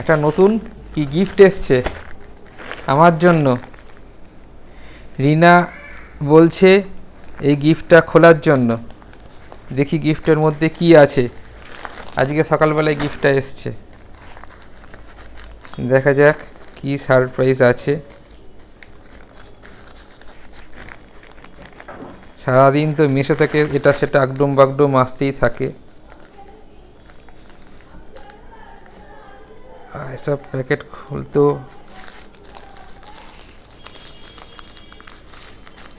একটা নতুন কি গিফট এসছে আমার জন্য। রিনা বলছে, এই গিফটটা খোলার জন্য। দেখি গিফটের মধ্যে কি আছে। আজকে সকালবেলায় গিফটটা এসছে। দেখা যাক কি সারপ্রাইজ আছে। সারাদিন তো মিশো থেকে, এটা সেটা আগডুম বাগডুম আসতেই থাকে। এসব প্যাকেট খুলতো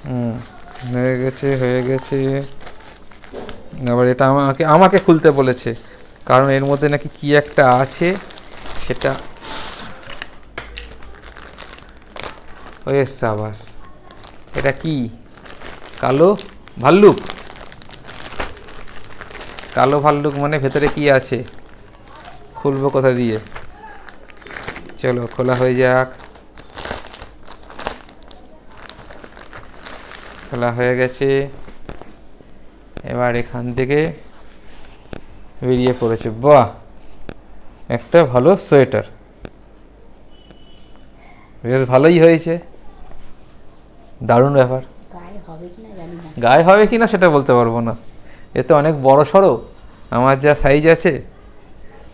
হুম হয়ে গেছে হয়ে গেছে। আবার এটা আমাকে আমাকে খুলতে বলেছে। কারণ এর মধ্যে নাকি কি একটা আছে, সেটা ওই সাবাস। এটা কি? কালো ভাল্লুক। কালো ভাল্লুক মানে ভেতরে কি আছে? খুলবো কোথা দিয়ে? চলো খোলা হয়ে যাক। খোলা হয়ে গেছে। এবার এখান থেকে বেরিয়ে পড়েছে। বাহ! একটা ভালো সোয়েটার। বেশ ভালোই হয়েছে। দারুণ ব্যাপার। গায়ে হবে কি না। সেটা বলতে পারব না। এ তো অনেক বড় সড়ো আমার যা সাইজ আছে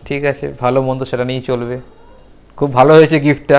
ঠিক আছে ভালো মন্দ সেটা নিয়েই চলবে। খুব ভালো হয়েছে গিফটটা